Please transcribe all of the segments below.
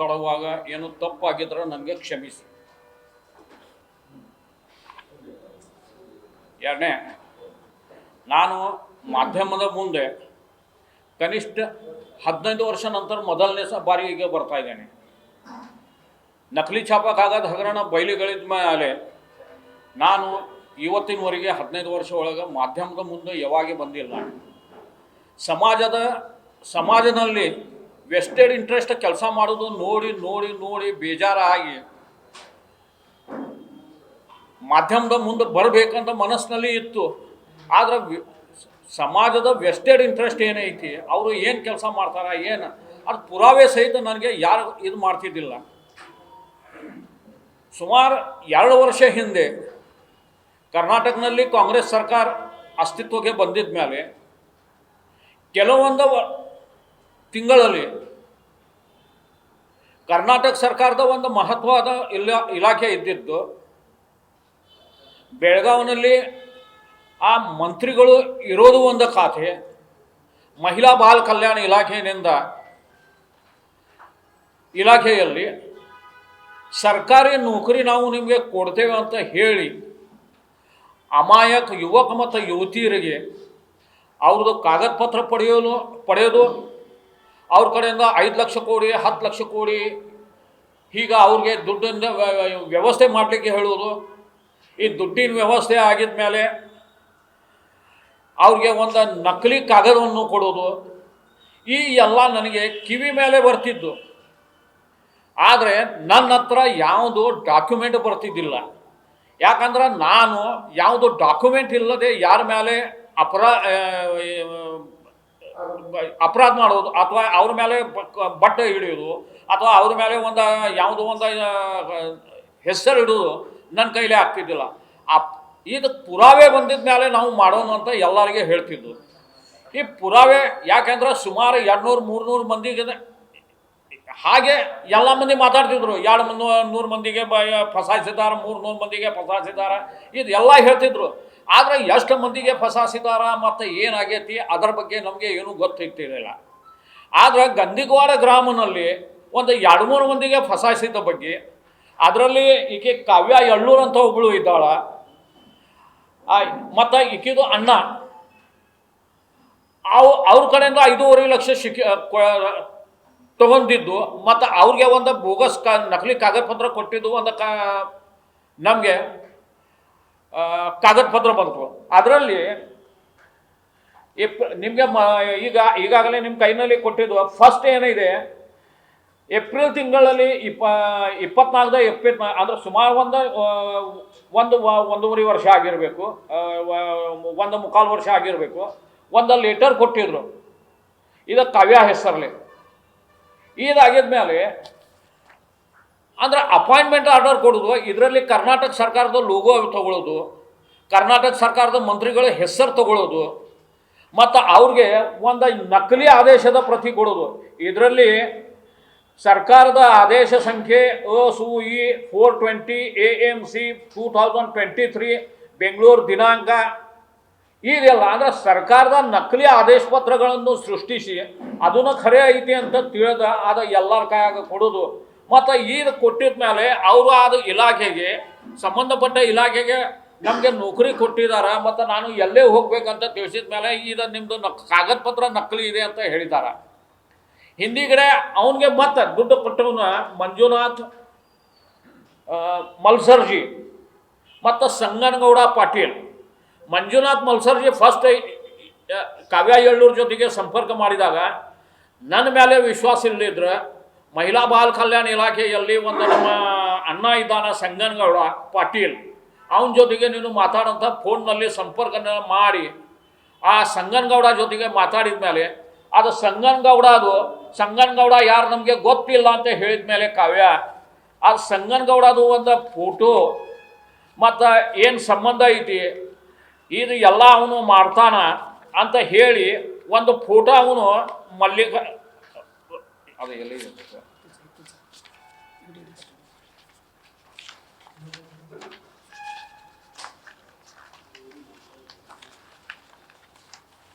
ಕೊಡುವಾಗ ಏನು ತಪ್ಪಾಗಿದ್ರೆ ನನಗೆ ಕ್ಷಮಿಸಿ. ಎರಡನೇ, ನಾನು ಮಾಧ್ಯಮದ ಮುಂದೆ ಕನಿಷ್ಠ ಹದಿನೈದು ವರ್ಷ ನಂತರ ಮೊದಲನೇ ಸ ಬಾರಿಗೆ ಬರ್ತಾ ಇದ್ದೇನೆ. ನಕಲಿ ಛಾಪಕ್ಕಾಗದ ಹಗರಣ ಬಯಲುಗಳಿದ ಮೇಲೆ ನಾನು ಇವತ್ತಿನವರೆಗೆ ಹದಿನೈದು ವರ್ಷ ಒಳಗೆ ಮಾಧ್ಯಮದ ಮುಂದೆ ಯಾವಾಗೇ ಬಂದಿಲ್ಲ. ಸಮಾಜದ, ಸಮಾಜದಲ್ಲಿ ವೆಸ್ಟೆಡ್ ಇಂಟ್ರೆಸ್ಟ್ ಕೆಲಸ ಮಾಡೋದು ನೋಡಿ ನೋಡಿ ನೋಡಿ ಬೇಜಾರಾಗಿ ಮಾಧ್ಯಮದ ಮುಂದೆ ಬರಬೇಕಂತ ಮನಸ್ಸಿನಲ್ಲಿ ಇತ್ತು. ಆದರೆ ಸಮಾಜದ ವೆಸ್ಟೆಡ್ ಇಂಟ್ರೆಸ್ಟ್ ಏನೈತಿ, ಅವರು ಏನು ಕೆಲಸ ಮಾಡ್ತಾರ, ಏನು? ಅದು ಪುರಾವೆ ಸಹಿತ ನನಗೆ ಯಾರು ಇದು ಮಾಡ್ತಿದ್ದಿಲ್ಲ. ಸುಮಾರು ಎರಡು ವರ್ಷ ಹಿಂದೆ ಕರ್ನಾಟಕದಲ್ಲಿ ಕಾಂಗ್ರೆಸ್ ಸರ್ಕಾರ ಅಸ್ತಿತ್ವಕ್ಕೆ ಬಂದಿದ್ದ ಮೇಲೆ ಕೆಲವೊಂದು ತಿಂಗಳಲ್ಲಿ. ಕರ್ನಾಟಕ ಸರ್ಕಾರದ ಒಂದು ಮಹತ್ವದ ಇಲಾ, ಇಲಾಖೆ ಇದ್ದಿದ್ದು, ಬೆಳಗಾವಿನಲ್ಲಿ ಆ ಮಂತ್ರಿಗಳು ಇರೋದು ಒಂದು ಖಾತೆ. ಮಹಿಳಾ ಬಾಲ ಕಲ್ಯಾಣ ಇಲಾಖೆಯಿಂದ ಇಲಾಖೆಯಲ್ಲಿ ಸರ್ಕಾರಿ ನೌಕರಿ ನಾವು ನಿಮಗೆ ಕೊಡ್ತೇವೆ ಅಂತ ಹೇಳಿ ಅಮಾಯಕ ಯುವಕ ಮತ್ತು ಯುವತಿಯರಿಗೆ ಅವ್ರದ್ದು ಕಾಗದ ಪತ್ರ ಪಡೆಯಲು ಪಡೆಯೋದು ಅವ್ರ ಕಡೆಯಿಂದ ಐದು ಲಕ್ಷ ಕೋಡಿ, ಹತ್ತು ಲಕ್ಷ ಕೋಡಿ, ಈಗ ಅವ್ರಿಗೆ ವ್ಯ- ವ್ಯವಸ್ಥೆ ಮಾಡಲಿಕ್ಕೆ ಹೇಳುವುದು. ಈ ದುಡ್ಡಿನ ವ್ಯವಸ್ಥೆ ಆಗಿದ ಮೇಲೆ ಅವ್ರಿಗೆ ಒಂದು ನಕಲಿ ಕಾಗದವನ್ನು ಕೊಡೋದು. ಈ ಎಲ್ಲ ನನಗೆ ಕಿವಿ ಮೇಲೆ ಬರ್ತಿದ್ದು. ಆದರೆ ನನ್ನ ಹತ್ರ ಯಾವುದು ಡಾಕ್ಯುಮೆಂಟ್ ಬರ್ತಿದ್ದಿಲ್ಲ. ಯಾಕಂದ್ರೆ ನಾನು ಯಾವುದು ಡಾಕ್ಯುಮೆಂಟ್ ಇಲ್ಲದೆ ಯಾರ ಮೇಲೆ ಅಪರಾ ಅಪರಾಧ ಮಾಡೋದು ಅಥವಾ ಅವ್ರ ಮೇಲೆ ಬಟ್ಟೆ ಹಿಡಿಯೋದು ಅಥವಾ ಅವ್ರ ಮೇಲೆ ಒಂದು, ಯಾವುದೋ ಒಂದು ಹೆಸರು ಇಡೋದು ನನ್ನ ಕೈಲೇ ಆಗ್ತಿದ್ದಿಲ್ಲ ಆ ಇದು ಪುರಾವೆ ಬಂದಿದ ಮೇಲೆ ನಾವು ಮಾಡೋಣ ಅಂತ ಎಲ್ಲರಿಗೆ ಹೇಳ್ತಿದ್ದು. ಈ ಪುರಾವೆ ಯಾಕೆಂದ್ರೆ ಸುಮಾರು ಎರಡುನೂರು, ಮೂರ್ನೂರು ಮಂದಿಗೆ ಹಾಗೆ ಎಲ್ಲ ಮಂದಿ ಮಾತಾಡ್ತಿದ್ರು. ಎರಡು ಮುನ್ನೂರು ನೂರು ಮಂದಿಗೆ ಬ ಮೂರು ನೂರು ಮಂದಿಗೆ ಪಸಾಯಿಸಿದ್ದಾರೆ ಇದು ಎಲ್ಲ ಹೇಳ್ತಿದ್ರು. ಆದರೆ ಎಷ್ಟು ಮಂದಿಗೆ ಫಸಾಸಿದಾರ ಮತ್ತು ಏನಾಗೈತಿ? ಅದರ ಬಗ್ಗೆ ನಮಗೆ ಏನೂ ಗೊತ್ತಿರ್ತಿರಲಿಲ್ಲ ಆದರೆ ಗಂದಿಗವಾಡ ಗ್ರಾಮನಲ್ಲಿ ಒಂದು ಎರಡು ಮೂರು ಮಂದಿಗೆ ಫಸಾಯಿಸಿದ ಬಗ್ಗೆ, ಅದರಲ್ಲಿ ಈಕೆ ಕಾವ್ಯ ಎಳ್ಳೂರು ಅಂತ ಒಬ್ಬಳು ಇದ್ದಾಳ. ಮತ್ತು ಈಕಿದು ಅಣ್ಣ. ಅವು, ಅವ್ರ ಕಡೆಯಿಂದ ಐದೂವರೆ ಲಕ್ಷ ಶಿಕ್ ತಗೊಂಡಿದ್ದು, ಮತ್ತು ಅವ್ರಿಗೆ ಒಂದು ಬೋಗಸ್ ಕಾ, ನಕಲಿ ಕಾಗದ ಪತ್ರ ಕೊಟ್ಟಿದ್ದು ಒಂದು ಕಾ, ನಮಗೆ ಕಾಗದ ಪತ್ರ ಬಂತು. ಅದರಲ್ಲಿ ನಿಮಗೆ ಈಗ, ಈಗಾಗಲೇ ನಿಮ್ಮ ಕೈನಲ್ಲಿ ಕೊಟ್ಟಿದ್ದು ಫಸ್ಟ್ ಏನಿದೆ, ಏಪ್ರಿಲ್ ತಿಂಗಳಲ್ಲಿ ಇಪ್ಪ ಇಪ್ಪತ್ನಾಲ್ಕದ ಎಪ್ಪತ್ ಅಂದ್ರೆ ಸುಮಾರು ಒಂದು ಒಂದು ಒಂದೂವರೆ ವರ್ಷ ಆಗಿರಬೇಕು. ಒಂದು ಮುಕ್ಕಾಲು ವರ್ಷ ಆಗಿರಬೇಕು. ಒಂದು ಲೆಟರ್ ಕೊಟ್ಟಿದ್ರು. ಇದು ಕಾವ್ಯ ಹೆಸರಲ್ಲಿ. ಇದಾಗಿದ್ಮೇಲೆ ಅಂದ್ರೆ ಅಪಾಯಿಂಟ್ಮೆಂಟ್ ಆರ್ಡರ್ ಕೊಡೋದು, ಇದರಲ್ಲಿ ಕರ್ನಾಟಕ ಸರ್ಕಾರದ ಲೋಗೋ ತಗೊಳ್ಳೋದು ಕರ್ನಾಟಕ ಸರ್ಕಾರದ ಮಂತ್ರಿಗಳ ಹೆಸರು ತಗೊಳ್ಳೋದು ಮತ್ತು ಅವ್ರಿಗೆ ಒಂದು ನಕಲಿ ಆದೇಶದ ಪ್ರತಿ ಕೊಡೋದು. ಇದರಲ್ಲಿ ಸರ್ಕಾರದ ಆದೇಶ ಸಂಖ್ಯೆ ಅ, ಸು, E four twenty A M C two thousand twenty three Bengaluru ದಿನಾಂಕ, ಇದೆಲ್ಲ ಅಂದರೆ ಸರ್ಕಾರದ ನಕಲಿ ಆದೇಶ ಪತ್ರಗಳನ್ನು ಸೃಷ್ಟಿಸಿ, ಅದನ್ನು ಖರೆ ಐತಿ ಅಂತ ತಿಳಿದ, ಅದು ಎಲ್ಲರ ಕೈಯಾಗ ಕೊಡೋದು. ಮತ್ತು ಈಗ ಕೊಟ್ಟಿದ ಮೇಲೆ ಅವರು ಆದ ಇಲಾಖೆಗೆ, ಸಂಬಂಧಪಟ್ಟ ಇಲಾಖೆಗೆ ನಮಗೆ ನೌಕರಿ ಕೊಟ್ಟಿದ್ದಾರೆ ಮತ್ತು ನಾನು ಎಲ್ಲೇ ಹೋಗ್ಬೇಕಂತ ತಿಳಿಸಿದ ಮೇಲೆ ಇದು ನಿಮ್ಮದು ನಕ್ ಕಾಗದ ಪತ್ರ ನಕಲಿ ಇದೆ ಅಂತ ಹೇಳಿದ್ದಾರೆ ಹಿಂದಿಗಡೆ ಅವನಿಗೆ ಮತ್ತೆ ದುಡ್ಡು ಕೊಟ್ಟವನ ಮಂಜುನಾಥ್ ಮಲ್ಸರ್ಜಿ, ಮತ್ತು ಸಂಗನಗೌಡ ಪಾಟೀಲ್. ಮಂಜುನಾಥ್ ಮಲ್ಸರ್ಜಿ ಫಸ್ಟ್ ಕಾವ್ಯ ಎಳ್ಳೂರ್ ಜೊತೆಗೆ ಸಂಪರ್ಕ ಮಾಡಿದಾಗ ನನ್ನ ಮೇಲೆ ವಿಶ್ವಾಸ ಇಲ್ಲದಿದ್ರೆ ಮಹಿಳಾ ಬಾಲ ಕಲ್ಯಾಣ ಇಲಾಖೆಯಲ್ಲಿ ಒಂದು ನಮ್ಮ ಅಣ್ಣ ಇದ್ದಾನ ಸಂಗನಗೌಡ ಪಾಟೀಲ್, ಅವನ ಜೊತೆಗೆ ನೀನು ಮಾತಾಡೋಂಥ ಫೋನ್ನಲ್ಲಿ ಸಂಪರ್ಕನ ಮಾಡಿ, ಆ ಸಂಗನ್ಗೌಡ ಜೊತೆಗೆ ಮಾತಾಡಿದ ಮೇಲೆ, ಅದು ಸಂಗನಗೌಡ ಅದು, ಸಂಗನಗೌಡ ಯಾರು ನಮಗೆ ಗೊತ್ತಿಲ್ಲ ಅಂತ ಹೇಳಿದ ಮೇಲೆ ಕಾವ್ಯ ಅದು ಸಂಗನಗೌಡದು ಒಂದು ಫೋಟೋ, ಮತ್ತು ಏನು ಸಂಬಂಧ ಐತಿ, ಇದು ಎಲ್ಲ ಅವನು ಮಾಡ್ತಾನ ಅಂತ ಹೇಳಿ ಒಂದು ಫೋಟೋ ಅವನು ಮಲ್ಲಿಕ ಅದು ಎಲ್ಲಿದೆ ಸರ್?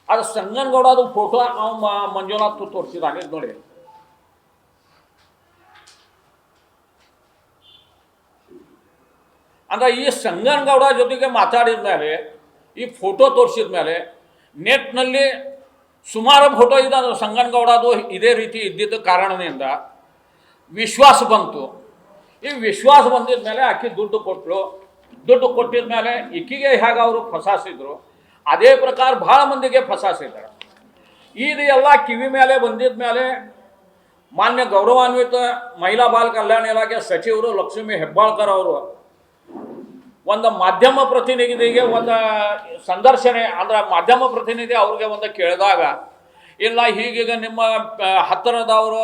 ಅದು ಸಂಗನಗೌಡ ಅದು ಫೋಟೋ ಮಂಜುನಾಥ್ ತೋರಿಸಿದ ಹಾಗೆ ನೋಡಿ. ಅಂದ್ರೆ ಈ ಸಂಗನಗೌಡ ಜೊತೆಗೆ ಮಾತಾಡಿದ ಮೇಲೆ ಈ ಫೋಟೋ ತೋರಿಸಿದ ಮೇಲೆ ನೆಟ್ನಲ್ಲಿ ಸುಮಾರು ಫೋಟೋ ಗೌಡ ಸಂಗನಗೌಡದು ಇದೇ ರೀತಿ ಇದ್ದಿದ್ದ ಕಾರಣದಿಂದ ವಿಶ್ವಾಸ ಬಂತು. ಈ ವಿಶ್ವಾಸ ಬಂದಿದ ಮೇಲೆ ಆಕೆ ದುಡ್ಡು ಕೊಟ್ಟರು ದುಡ್ಡು ಕೊಟ್ಟಿದ ಮೇಲೆ ಇಕ್ಕಿಗೆ ಹೇಗೆ ಅವರು ಫಸಾಸಿದ್ರು? ಅದೇ ಪ್ರಕಾರ ಭಾಳ ಮಂದಿಗೆ ಫಸಾಸಿದ್ದಾರೆ. ಇದು ಎಲ್ಲ ಕಿವಿ ಮೇಲೆ ಬಂದಿದ ಮೇಲೆ ಮಾನ್ಯ ಗೌರವಾನ್ವಿತ ಮಹಿಳಾ ಬಾಲ ಕಲ್ಯಾಣ ಇಲಾಖೆ ಸಚಿವರು ಲಕ್ಷ್ಮೀ ಹೆಬ್ಬಾಳ್ಕರ್ ಅವರು ಒಂದು ಮಾಧ್ಯಮ ಪ್ರತಿನಿಧಿಗೆ ಒಂದು ಸಂದರ್ಶನೆ, ಅಂದ್ರೆ ಮಾಧ್ಯಮ ಪ್ರತಿನಿಧಿ ಅವ್ರಿಗೆ ಒಂದು ಕೇಳಿದಾಗ, ಇಲ್ಲ, ಹೀಗೀಗ ನಿಮ್ಮ ಹತ್ತಿರದವರು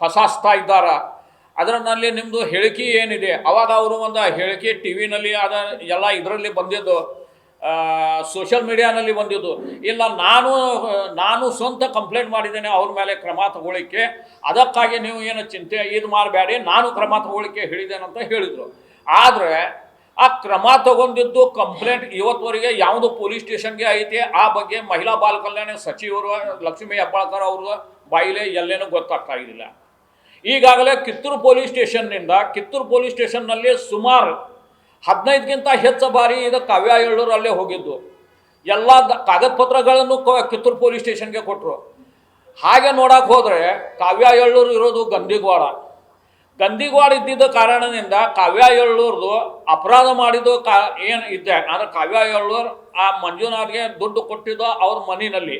ಫಸಾಸ್ತಾ ಇದ್ದಾರ. ಅದರಲ್ಲಿ ನಿಮ್ಮದು ಹೇಳಿಕೆ ಏನಿದೆ? ಅವಾಗ ಅವರು ಒಂದು ಹೇಳಿಕೆ ಟಿ ವಿನಲ್ಲಿ ಅದ, ಎಲ್ಲ ಇದರಲ್ಲಿ ಬಂದಿದ್ದು ಸೋಷಿಯಲ್ ಮೀಡಿಯಾನಲ್ಲಿ ಬಂದಿದ್ದು. ಇಲ್ಲ, ನಾನು ನಾನು ಸ್ವಂತ ಕಂಪ್ಲೇಂಟ್ ಮಾಡಿದ್ದೇನೆ, ಅವ್ರ ಮೇಲೆ ಕ್ರಮ ತಗೊಳ್ಳಿಕ್ಕೆ. ಅದಕ್ಕಾಗಿ ನೀವು ಏನು ಚಿಂತೆ, ಇದು ಮಾಡಬೇಡಿ, ನಾನು ಕ್ರಮ ತಗೊಳ್ಳಿಕ್ಕೆ ಅಂತ ಹೇಳಿದರು. ಆದರೆ ಆ ಕ್ರಮ ತಗೊಂಡಿದ್ದು ಕಂಪ್ಲೇಂಟ್ ಇವತ್ತುವರೆಗೆ ಯಾವುದು ಪೊಲೀಸ್ ಸ್ಟೇಷನ್ಗೆ ಐತಿ. ಆ ಬಗ್ಗೆ ಮಹಿಳಾ ಬಾಲ ಕಲ್ಯಾಣ ಸಚಿವರು ಲಕ್ಷ್ಮೀ ಹೆಬ್ಬಾಳ್ಕರ್ ಅವ್ರ ಬಾಯಿಲೆ ಎಲ್ಲೇನೂ ಗೊತ್ತಾಗ್ತಾ ಇರಲಿಲ್ಲ ಈಗಾಗಲೇ ಕಿತ್ತೂರು ಪೊಲೀಸ್ ಸ್ಟೇಷನ್ನಿಂದ ಕಿತ್ತೂರು ಪೊಲೀಸ್ ಸ್ಟೇಷನ್ನಲ್ಲಿ ಸುಮಾರು ಹದಿನೈದಕ್ಕಿಂತ ಹೆಚ್ಚು ಬಾರಿ ಇದು ಕಾವ್ಯ ಎಳ್ಳೂರು ಅಲ್ಲೇ ಹೋಗಿದ್ದು. ಎಲ್ಲ ಕಾಗದ ಪತ್ರಗಳನ್ನು ಕಿತ್ತೂರು ಪೊಲೀಸ್ ಸ್ಟೇಷನ್ಗೆ ಕೊಟ್ಟರು ಹಾಗೆ ನೋಡಕ್ಕೆ ಹೋದರೆ ಕಾವ್ಯ ಎಳ್ಳೂರು ಇರೋದು ಗಂದಿಗ್ವಾಡ ಗಂದಿಗ್ವಾಡ ಇದ್ದಿದ್ದ ಕಾರಣದಿಂದ ಕಾವ್ಯ ಎಳ್ಳೂರ್ದು ಅಪರಾಧ ಮಾಡಿದ್ದು ಕಾ ಏನು ಇದ್ದೆ? ಅಂದ್ರೆ ಕಾವ್ಯ ಎಳ್ಳೂರು ಆ ಮಂಜುನಾಥ್ಗೆ ದುಡ್ಡು ಕೊಟ್ಟಿದ್ದು ಅವ್ರ ಮನೆಯಲ್ಲಿ.